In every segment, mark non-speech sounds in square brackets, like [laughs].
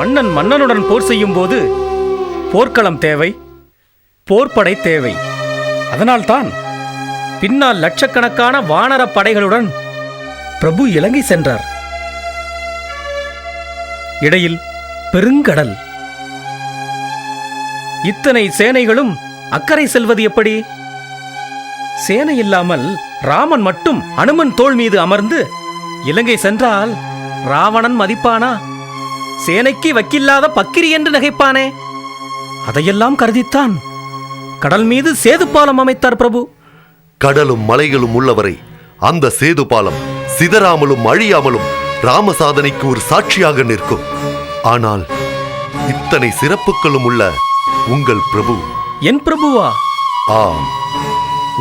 மன்னன் மன்னனுடன் போர் செய்யும் போது போர்க்களம் தேவை போர்ப்படை தேவை. அதனால்தான் பின்னால் லட்சக்கணக்கான வானர படைகளுடன் பிரபு இலங்கை சென்றார். இடையில் பெருங்கடல். இத்தனை சேனைகளும் அக்கறை செல்வது எப்படி? சேனை இல்லாமல் ராமன் மட்டும் அனுமன் தோள் மீது அமர்ந்து இலங்கை சென்றால் ராவணன் மதிப்பானா? சேனைக்கு வக்கில்லாத பக்கிரி என்று நகைப்பானே? அதையெல்லாம் கருதித்தான் கடல் மீது சேது பாலம் அமைத்தார் பிரபு. கடலும் மலைகளும் உள்ளவரை அந்த சேது பாலம் சிதறாமலும் அழியாமலும் ராம சாதனைக்கு ஒரு சாட்சியாக நிற்கும். ஆனால் இத்தனை சிறப்புகளும் உள்ள உங்கள் பிரபு. என் பிரபுவா? ஆம்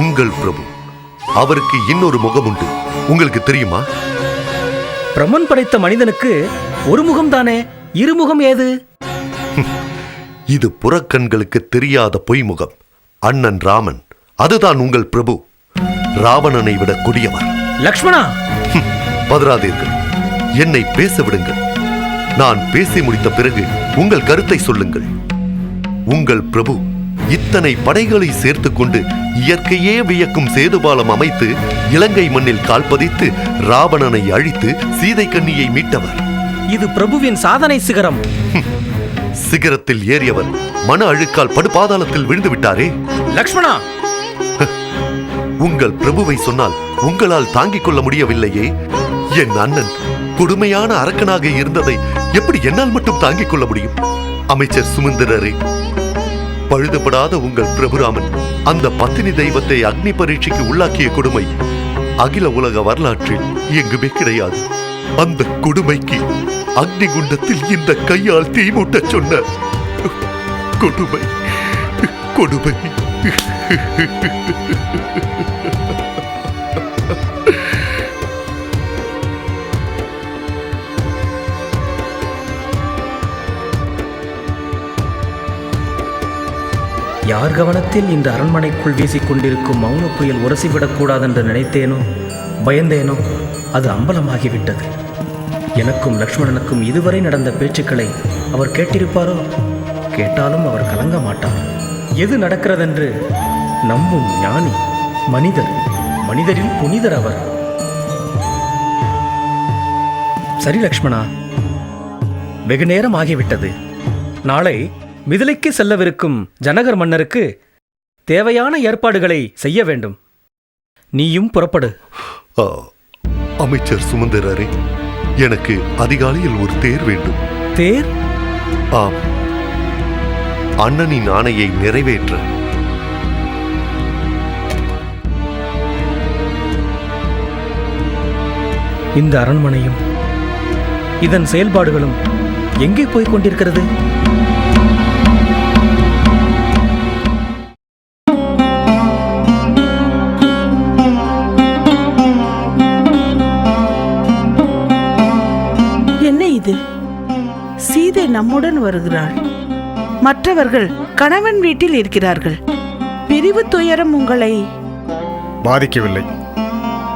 உங்கள் பிரபு. அவருக்கு இன்னொரு முகம் உண்டு உங்களுக்கு தெரியுமா? பிரமன் படைத்த மனிதனுக்கு ஒரு முகம்தானே இருமுகம் ஏது? இது புறக்கண்களுக்கு தெரியாத பொய்முகம். அண்ணன் ராமன் அதுதான் உங்கள் பிரபு. ராவணனை விட கொடியவர். லக்ஷ்மணா! பதறாதீர்கள். என்னை பேச விடுங்கள் நான் பேசி முடித்த பிறகு உங்கள் கருத்தை சொல்லுங்கள். உங்கள் பிரபு இத்தனை படைகளை சேர்த்துக் கொண்டு இயற்கையே வியக்கும் சேதுபாலம் அமைத்து இலங்கை மண்ணில் கால் பதித்து ராவணனை அழித்து சீதை கண்ணியை மீட்டவர். இது பிரபுவின் சாதனை சிகரம். சிகரத்தில் ஏறியவர் மன அழுக்கால் படுபாதாளத்தில் விழுந்து விட்டாரே? லக்ஷ்மணா! உங்கள் பிரபுவை சொன்னால் உங்களால் தாங்கிக் கொள்ள முடியவில்லையே. என் அண்ணன் கொடுமையான அரக்கனாக இருந்ததை எப்படி என்னால் மட்டும் தாங்கிக் கொள்ள முடியும்? அமைச்சர் சுமந்திரரே பழுதுபடாத உங்கள் பிரபுராமன் அந்த பத்தினி தெய்வத்தை அக்னி பரீட்சைக்கு உள்ளாக்கிய கொடுமை அகில உலக வரலாற்றில் எங்குமே கிடையாது. அந்த கொடுமைக்கு அக்னி குண்டத்தில் இந்த கையால் தீ மூட்டச் சொன்ன கொடுமை கொடுமை. யார் கவனத்தில் இந்த அரண்மனைக்குள் வீசிக் கொண்டிருக்கும் மௌன புயல் உரசிவிடக்கூடாதென்று நினைத்தேனோ பயந்தேனோ அது அம்பலமாகிவிட்டது. எனக்கும் லக்ஷ்மணனுக்கும் இதுவரை நடந்த பேச்சுக்களை அவர் கேட்டிருப்பாரோ? கேட்டாலும் அவர் கலங்க மாட்டார். எது நடக்கிறதென்று நம்பும் ஞானி மனிதர் மனிதரில் புனிதர் அவர். சரி லக்ஷ்மணா வெகு நேரம் ஆகிவிட்டது. நாளை மிதிலைக்கு செல்லவிருக்கும் ஜனகர் மன்னருக்கு தேவையான ஏற்பாடுகளை செய்ய வேண்டும். நீயும் புறப்படு. அமைச்சர் சுமந்திரரே எனக்கு அதிகாலையில் ஒரு தேர் வேண்டும். தேர்? ஆம். அண்ணனின் ஆணையை நிறைவேற்ற. இந்த அரண்மனையும் இதன் செயல்பாடுகளும் எங்கே போய்க் கொண்டிருக்கிறது? நம்முடன் வருகிறாள். மற்றவர்கள் கணவன் வீட்டில் இருக்கிறார்கள். பிரிவு துயரம் உங்களை பாதிக்கவில்லை.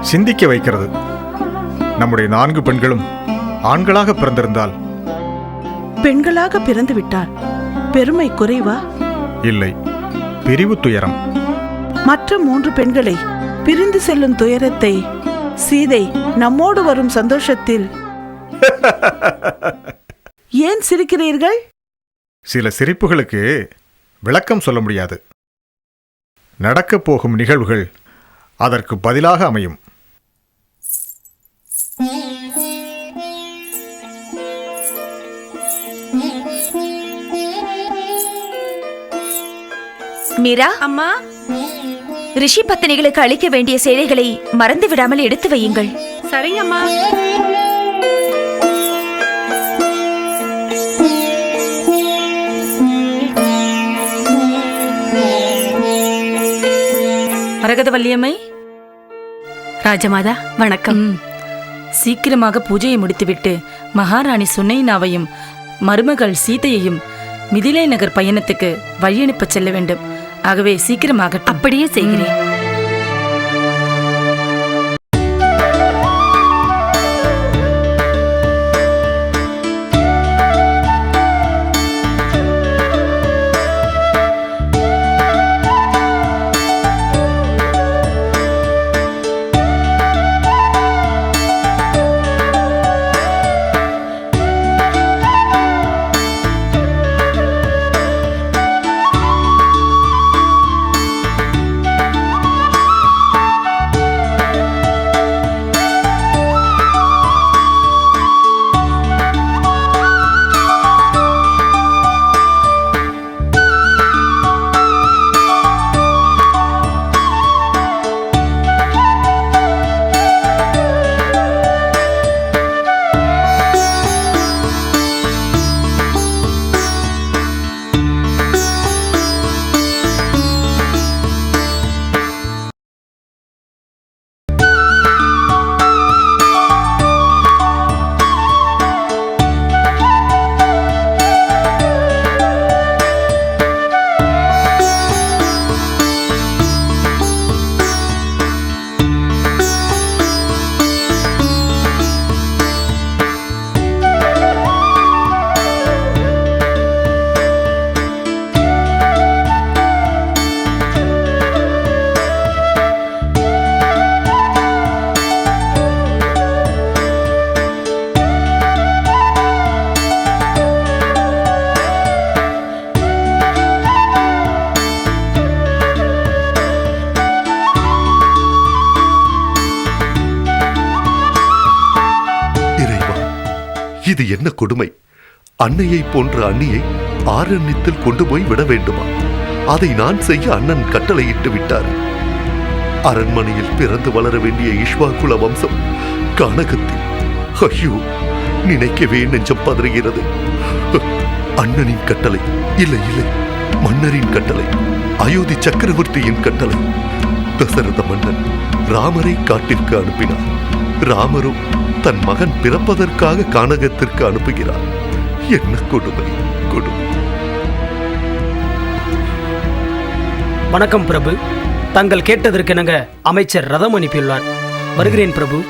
சிந்திக்க வைக்கிறது. நம்முடைய நான்கு பெண்களும் ஆண்களாக பிறந்திருந்தால். பெண்களாக பிறந்து விட்டால் பெருமை குறைவா? இல்லை. பிரிவு துயரம். மற்ற மூன்று பெண்களை பிரிந்து செல்லும் துயரத்தை சீதை நம்மோடு வரும் சந்தோஷத்தில் [laughs] ஏன் சிரிக்கிறீர்கள்? சில சிரிப்புகளுக்கு விளக்கம் சொல்ல முடியாது. நடக்கப் போகும் நிகழ்வுகள் அதற்கு பதிலாக அமையும். மீரா அம்மா. ரிஷி பத்தினிகளுக்கு அளிக்க வேண்டிய சேலைகளை மறந்து விடாமல் எடுத்து வையுங்கள். சரிங்கம்மா. மரகத வள்ளியம்மை ராஜமாதா வணக்கம். சீக்கிரமாக பூஜையை முடித்துவிட்டு மகாராணி சுனைனாவையும் மருமகள் சீதையையும் மிதிலை நகர் பயணத்துக்கு வழியனுப்பச் செல்ல வேண்டும். ஆகவே சீக்கிரமாக அப்படியே செய்கிறேன். என்ன கொடுமை? அன்னையைப் போன்ற அண்ணியை ஆரண்யத்தில் கொண்டு போய் விட வேண்டுமா? அதை நான் செய்ய அண்ணன் கட்டளையிட்டு விட்டார். அரண்மனையில் பிறந்து வளர வேண்டிய இஷ்வாகுல வம்சம் கானகத்தில். ஐயோ நினைக்கவே நெஞ்சம் பதறுகிறது. அண்ணனின் கட்டளை இல்லை இல்லை மன்னரின் கட்டளை அயோத்தி சக்கரவர்த்தியின் கட்டளை. தசரத மன்னன் ராமரை காட்டிற்கு அனுப்பினார். ராமரும் தன் மகன் பிறப்பதற்காக கானகத்திற்கு அனுப்புகிறார். என்ன கொடுமை கொடுமை. வணக்கம் பிரபு. தாங்கள் கேட்டதற்கெனங்க அமைச்சர் ரதம் அனுப்பியுள்ளார் வருகிறேன் பிரபு.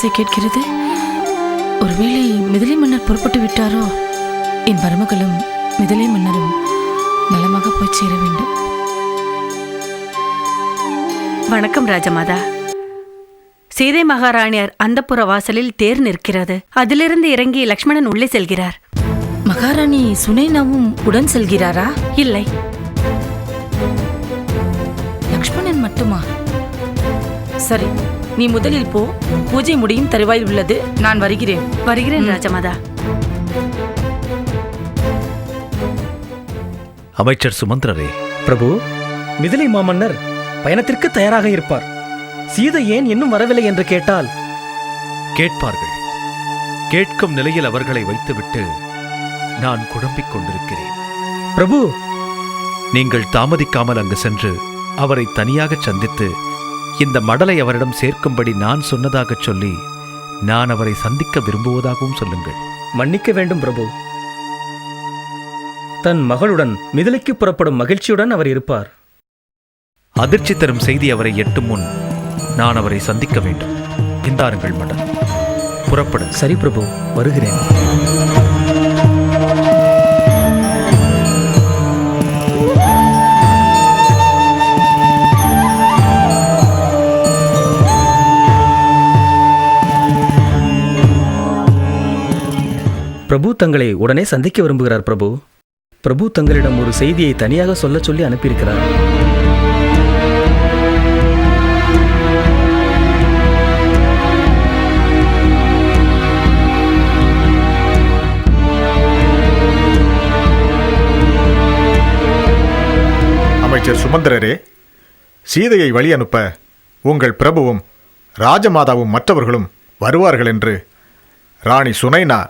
ஓசை கேட்கிறது? ஒருவேளை மிதிலை மன்னர் புறப்பட்டு விட்டாரோ? என் மருமகளும் மிதிலை மன்னரும் நலமாக போய் சேர வேண்டும். வணக்கம் ராஜமாதா. சீதை மகாராணியார் அந்தப்புற வாசலில் தேர் நிற்கிறது. அதிலிருந்து இறங்கி லக்ஷ்மணன் உள்ளே செல்கிறார். மகாராணி சுனைனாவும் உடன் செல்கிறாரா? இல்லை. லக்ஷ்மணன் மட்டுமா? சரி நீ முதலில் போ. பூஜை முடியும் தருவாயில் உள்ளது. நான் வருகிறேன். வருகிறேன் ராஜமாதா. அமைச்சர் சுமந்திரரே பிரபு மிதிலை மாமன்னர் பயணத்திற்கு தயாராக இருப்பார். சீதை ஏன் இன்னும் வரவில்லை என்று கேட்டால் கேட்பார்கள். கேட்கும் நிலையில் அவர்களை வைத்துவிட்டு நான் குழம்பிக் கொண்டிருக்கிறேன். பிரபு நீங்கள் தாமதிக்காமல் அங்கு சென்று அவரை தனியாகச் சந்தித்து இந்த மடலை அவரிடம் சேர்க்கும்படி நான் சொன்னதாகச் சொல்லி நான் அவரை சந்திக்க விரும்புவதாகவும் சொல்லுங்கள். மன்னிக்க வேண்டும் பிரபு. தன் மகளுடன் மிதிலைக்கு புறப்படும் மகிழ்ச்சியுடன் அவர் இருப்பார். அதிர்ச்சி தரும் செய்தி அவரை எட்டும் முன் நான் அவரை சந்திக்க வேண்டும். இந்தாருங்கள் மடல். புறப்படுங்க சரி பிரபு. வருகிறேன். பிரபு தங்களை உடனே சந்திக்க விரும்புகிறார் பிரபு. பிரபு தங்களிடம் ஒரு செய்தியை தனியாக சொல்லச் சொல்லி அனுப்பியிருக்கிறார். அமைச்சர் சுமந்திரரே சீதையை வழி அனுப்ப உங்கள் பிரபுவும் ராஜமாதாவும் மற்றவர்களும் வருவார்கள் என்று ராணி சுனைனா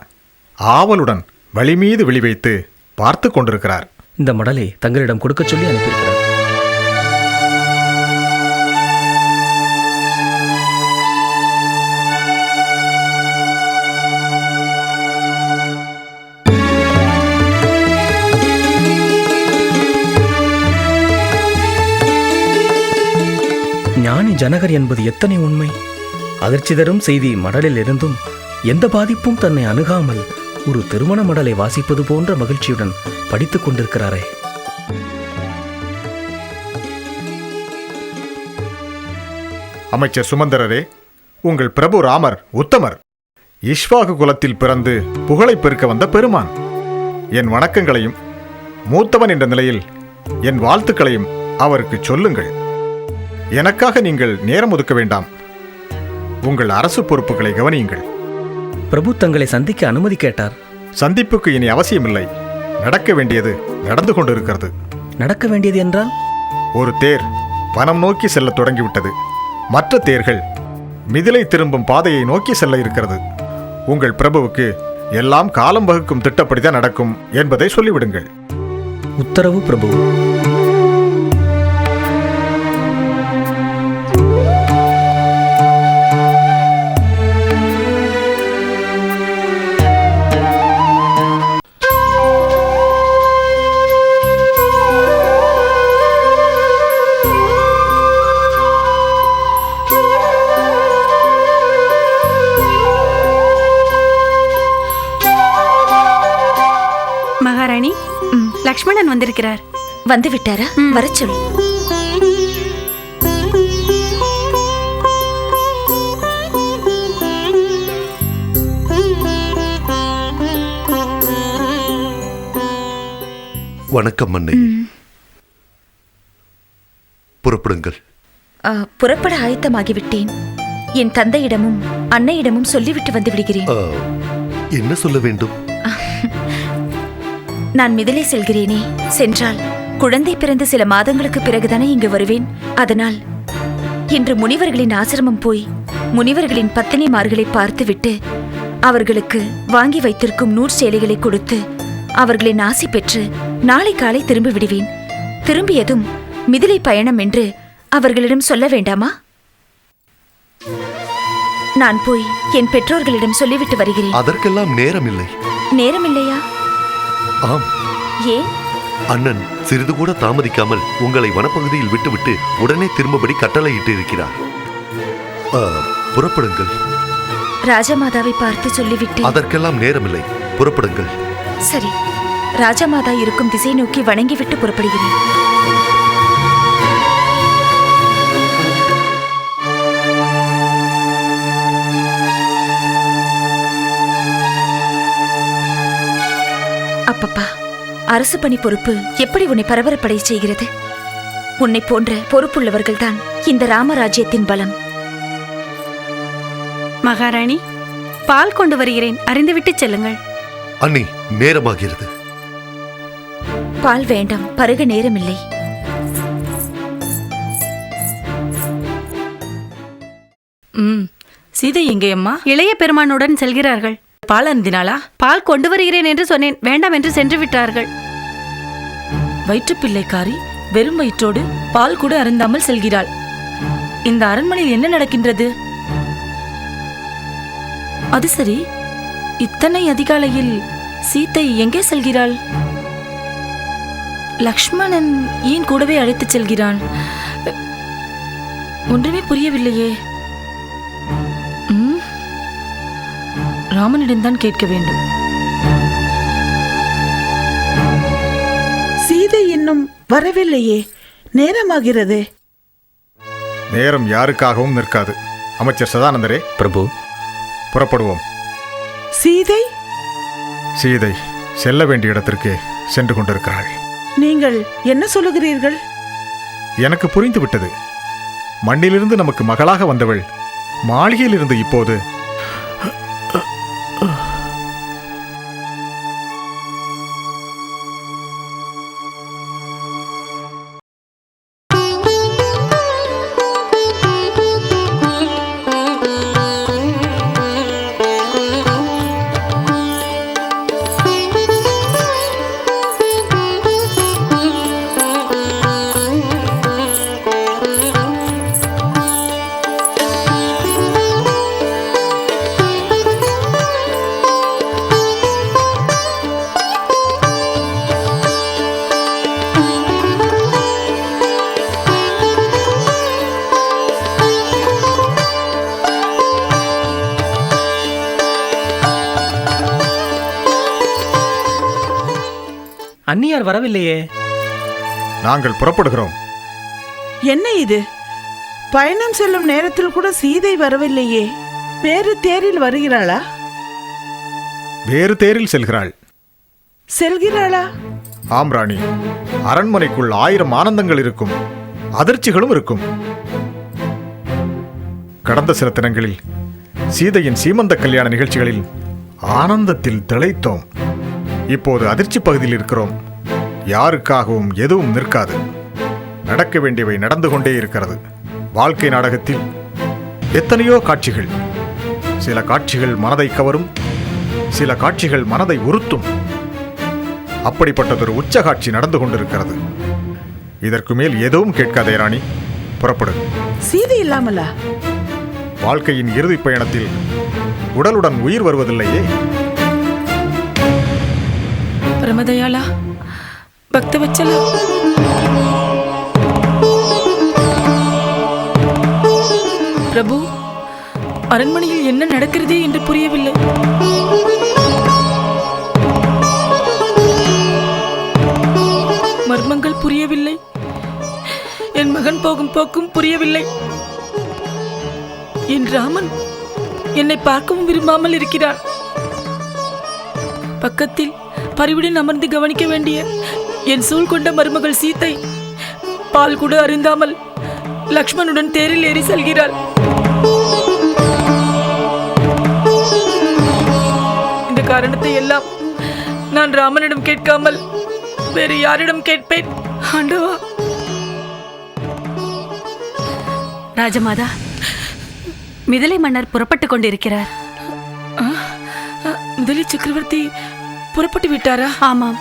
ஆவலுடன் வழிமீது வெளிவைத்து விழி வைத்து பார்த்து கொண்டிருக்கிறார். இந்த மடலை தங்களிடம் கொடுக்கச் சொல்லி அனுப்பியிருக்கிறார். ஞானி ஜனகர் என்பது எத்தனை உண்மை? அதிர்ச்சி தரும் செய்தி மடலில் இருந்தும் எந்த பாதிப்பும் தன்னை அணுகாமல் ஒரு திருமண மடலை வாசிப்பது போன்ற மகிழ்ச்சியுடன் படித்துக் கொண்டிருக்கிறாரே. அமைச்சர் சுமந்தரரே உங்கள் பிரபு ராமர் உத்தமர். இஷ்வாகு குலத்தில் பிறந்து புகழை பெருக்க வந்த பெருமான். என் வணக்கங்களையும் மூத்தவன் என்ற நிலையில் என் வாழ்த்துக்களையும் அவருக்கு சொல்லுங்கள். எனக்காக நீங்கள் நேரம் ஒதுக்க வேண்டாம். உங்கள் அரசு பொறுப்புகளை கவனியுங்கள். பிரபு தங்களை சந்திக்க அனுமதி கேட்டார். சந்திப்புக்கு இனி அவசியமில்லை. நடக்க வேண்டியது நடந்து கொண்டிருக்கிறது. நடக்க வேண்டியது என்றால்? ஒரு தேர் வனம் நோக்கி செல்லத் தொடங்கிவிட்டது. மற்ற தேர்கள் மிதிலை திரும்பும் பாதையை நோக்கி செல்ல இருக்கிறது. உங்கள் பிரபுவுக்கு எல்லாம் காலம் வகுக்கும் திட்டப்படிதான் நடக்கும் என்பதை சொல்லிவிடுங்கள். உத்தரவு பிரபு. லக்ஷ்மணன் வந்திருக்கிறார். வந்து விட்டாரா? வரச் சொல் வணக்கம் மன்னே புறப்படுங்கள். புறப்பட ஆயத்தமாகிவிட்டேன். என் தந்தையிடமும் அன்னையிடமும் சொல்லிவிட்டு வந்து விடுகிறேன். என்ன சொல்ல வேண்டும்? நான் மிதிலை செல்கிறேனே. சென்றால் குழந்தை பிறந்து சில மாதங்களுக்கு பிறகுதானே இங்கு வருவேன். அதனால் இன்று முனிவர்களின் ஆசிரமம் போய் முனிவர்களின் பத்தினிமார்களை பார்த்துவிட்டு அவர்களுக்கு வாங்கி வைத்திருக்கும் நூற் சேலைகளை கொடுத்து அவர்களின் ஆசி பெற்று நாளை காலை திரும்பி விடுவேன். திரும்பியதும் மிதிலை பயணம் என்று அவர்களிடம் சொல்ல வேண்டாமா? நான் போய் என் பெற்றோர்களிடம் சொல்லிவிட்டு வருகிறேன். அதற்கெல்லாம் நேரமில்லை. நேரமில்லையா? ஆம். ஏன் அண்ணன் சிறிது கூட தாமதிக்காமல் உங்களை வனப்பகுதியில் விட்டுவிட்டு உடனே திரும்பபடி கட்டளையிட்டு இருக்கிறார் புறப்படுங்கள். ராஜமாதாவை பார்த்து சொல்லிவிட்டேன். அதற்கெல்லாம் நேரமில்லை. புறப்படுங்கள். சரி. ராஜமாதா இருக்கும் திசை நோக்கி வணங்கிவிட்டு புறப்படுகிறேன். அப்பப்பா அரசு பணி பொறுப்பு எப்படி உன்னை பரபரப்படை செய்கிறது? உன்னை போன்ற பொறுப்புள்ளவர்கள்தான் இந்த ராமராஜ்யத்தின் பலம். மகாராணி பால் கொண்டு வருகிறேன். அறிந்துவிட்டு செல்லுங்கள். அண்ணி நேரமாகிறது. பால் வேண்டாம் பருக நேரமில்லை. ம் சீதை எங்கே அம்மா? இளைய பெருமானுடன் செல்கிறார்கள். பால் அருந்தினாளா பால் கொண்டு வருகிறேன் என்று சொன்னேன். வேண்டாம் என்று சென்று விட்டார்கள். வயிற்றுப்பிள்ளைக்காரி வெறும் வயிற்றோடு பால் கூட அருந்தாமல் செல்கிறாள். இந்த அரண்மனையில் என்ன நடக்கின்றது? அது சரி. இத்தனை அதிகாலையில் சீத்தை எங்கே செல்கிறாள்? லக்ஷ்மணன் ஏன் கூடவே அழைத்துச் செல்கிறான்? ஒன்றுமே புரியவில்லையே. ராமனிடம்தான் கேட்க வேண்டும். சீதை இன்னும் வரவில்லையே. நேரமாகிறது. நேரம் யாருக்காகவும் நிற்காது. அமைச்சர் சதானந்தரே பிரபு. புறப்படுவோம். சீதை? சீதை செல்ல வேண்டிய இடத்திற்கு சென்று கொண்டிருக்கிறாள். நீங்கள் என்ன சொல்லுகிறீர்கள்? எனக்கு புரிந்து விட்டது மண்ணிலிருந்து நமக்கு மகளாக வந்தவள் மாளிகையிலிருந்து இப்போது அந்நியார் வரவில்லையே. நாங்கள் புறப்படுகிறோம். என்ன இது? பயணம் செல்லும் நேரத்தில் கூட சீதை வரவில்லையே. வேறு தேரில் வருகிறாளா? வேறு தேரில் செல்கிறாள். செல்கிறாளா? ஆம் ராணி. அரண்மனைக்குள் ஆயிரம் ஆனந்தங்கள் இருக்கும். அதிர்ச்சிகளும் இருக்கும். கடந்த சில தினங்களில் சீதையின் சீமந்த கல்யாண நிகழ்ச்சிகளில் ஆனந்தத்தில் திளைத்தோம். இப்போது அதிர்ச்சி பகுதியில் இருக்கிறோம். யாருக்காகவும் எதுவும் நிற்காது. நடக்க வேண்டியவை நடந்து கொண்டே இருக்கிறது. வாழ்க்கை நாடகத்தில் எத்தனையோ காட்சிகள். சில காட்சிகள் மனதை கவரும் சில காட்சிகள் மனதை உறுத்தும். அப்படிப்பட்டதொரு உச்ச காட்சி நடந்து கொண்டிருக்கிறது. இதற்கு மேல் எதுவும் கேட்காதே ராணி. புறப்படு. சீதை இல்லாமலா? வாழ்க்கையின் இறுதிப் பயணத்தில் உடலுடன் உயிர் வருவதில்லையே. பரமதயாளா? பக்தவச்சலா? பிரபு அரண்மனையில் என்ன நடக்கிறதே என்று புரியவில்லை. மர்மங்கள் புரியவில்லை. என் மகன் போகும் போக்கும் புரியவில்லை. என் ராமன் என்னை பார்க்கவும் விரும்பாமல் இருக்கிறான் பக்கத்தில் பரிவுடன் அமர்ந்து கவனிக்க வேண்டிய என் சூழ் கொண்ட மருமகள் சீத்தை. பால் கூட அருந்தாமல் லக்ஷ்மணுடன் தேரில் ஏறி செல்கிறாள். இந்த காரணத்தை எல்லாம் நான் ராமனிடம் கேட்காமல் வேறு யாரிடம் கேட்பேன்? ஆண்டவா. ராஜமாதா மிதிலை மன்னர் புறப்பட்டுக் கொண்டிருக்கிறார். முதலி சக்கரவர்த்தி புறப்பட்டு விட்டாரா? ஆமாம்.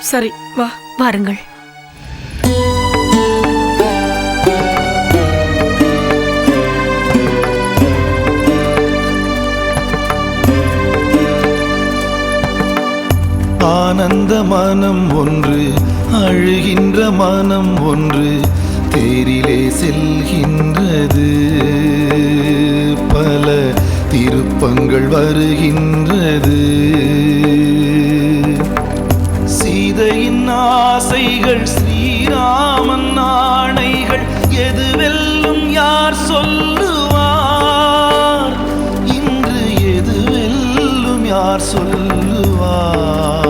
சரி வா. வாருங்கள். ஆனந்த மனம் ஒன்று அழுகின்ற மனம் ஒன்று தேரிலே செல்கின்றது. பல திருப்பங்கள் வருகின்றது. சீதையின் ஆசைகள் ஸ்ரீராமன் ஆணைகள் எதுவெல்லும் யார் சொல்லுவார்? இன்று எதுவெல்லும் யார் சொல்லுவார்?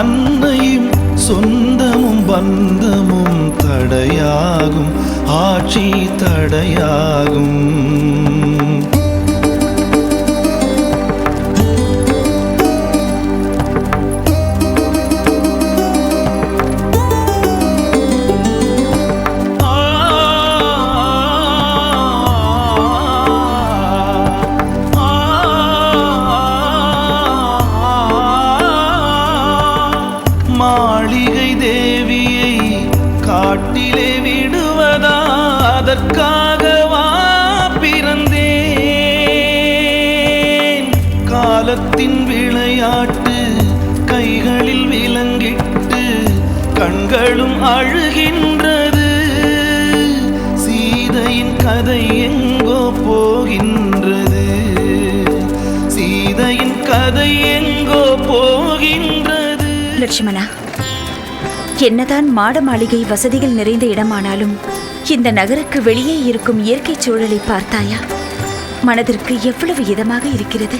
அன்னையும் சொந்தமும் பந்தமும் தடையாகும் ஆட்சி தடையாகும். காலத்தின் விளையாட்டு கைகளில் விலங்கிட்டு கண்களும் அழுகின்றது. சீதையின் கதை எங்கோ போகின்றது. சீதையின் கதை எங்கோ போகின்றது. லட்சுமணா என்னதான் மாட மாளிகை வசதிகள் நிறைந்த இடமானாலும் இந்த நகருக்கு வெளியே இருக்கும் இயற்கை சூழலை பார்த்தாயா? மனதிற்கு எவ்வளவு இதமாக இருக்கிறது?